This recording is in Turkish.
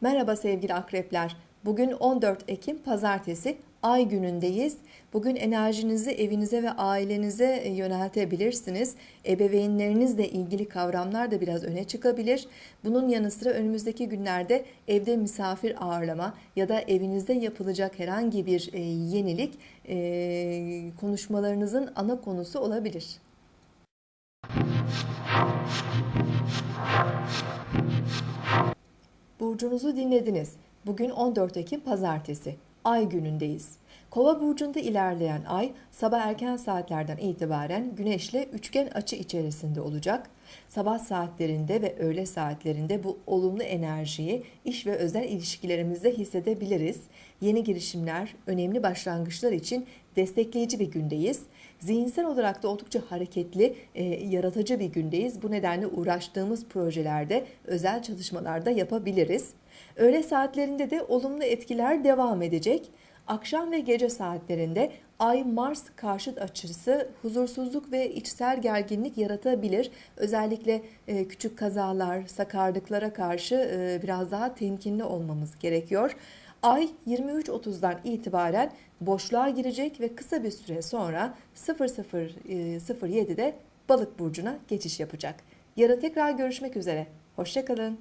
Merhaba sevgili akrepler. Bugün 14 Ekim Pazartesi ay günündeyiz. Bugün enerjinizi evinize ve ailenize yöneltebilirsiniz. Ebeveynlerinizle ilgili kavramlar da biraz öne çıkabilir. Bunun yanı sıra önümüzdeki günlerde evde misafir ağırlama ya da evinizde yapılacak herhangi bir e, yenilik e, konuşmalarınızın ana konusu olabilir. Burcunuzu dinlediniz. Bugün 14 Ekim Pazartesi. Ay günündeyiz. Kova burcunda ilerleyen ay sabah erken saatlerden itibaren güneşle üçgen açı içerisinde olacak. Sabah saatlerinde ve öğle saatlerinde bu olumlu enerjiyi iş ve özel ilişkilerimizde hissedebiliriz. Yeni girişimler, önemli başlangıçlar için destekleyici bir gündeyiz. Zihinsel olarak da oldukça hareketli, e, yaratıcı bir gündeyiz. Bu nedenle uğraştığımız projelerde, özel çalışmalarda yapabiliriz. Öğle saatlerinde de olumlu etkiler devam edecek. Akşam ve gece saatlerinde Ay Mars karşıt açısı huzursuzluk ve içsel gerginlik yaratabilir. Özellikle e, küçük kazalar, sakarlıklara karşı e, biraz daha temkinli olmamız gerekiyor. Ay 23.30'dan itibaren boşluğa girecek ve kısa bir süre sonra 00.07'de Balık burcuna geçiş yapacak. Yarın tekrar görüşmek üzere. Hoşçakalın.